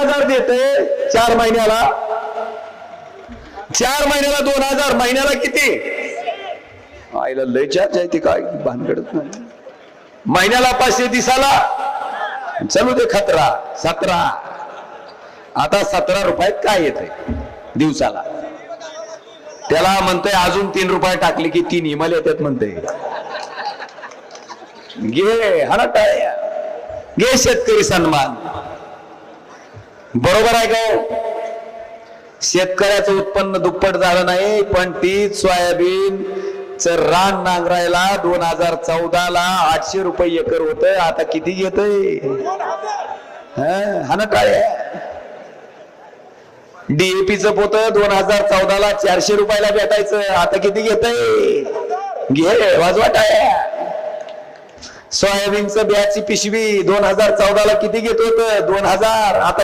हजार देते चार महिन्याला. चार महिन्याला दोन हजार महिन्याला किती? आईला लय चार्ज आहे ती काय भानगडत नाही. महिन्याला पाचशे दिसाला. चलू दे खतरा सतरा. आता सतरा रुपयात काय येत दिवसाला? त्याला म्हणतोय अजून तीन रुपये टाकले की तीन हिमाल येतात म्हणतोय. घे हा ना टाळ्या घे शेतकरी सन्मान. बरोबर आहे का? शेतकऱ्याचं उत्पन्न दुप्पट झालं नाही पण तीच सोयाबीन रान नांगरायला दोन हजार चौदा ला आठशे रुपये एकर होत आता किती घेत हा ना टाळ्या डीएपीच पोत दोन हजार चौदा ला चारशे रुपयाला भेटायचं. आता किती घेतय? घे वाजवा टाळ्या. सोयाबीनचं बियाची पिशवी दोन हजार चौदा ला किती घेत होत? दोन हजार. आता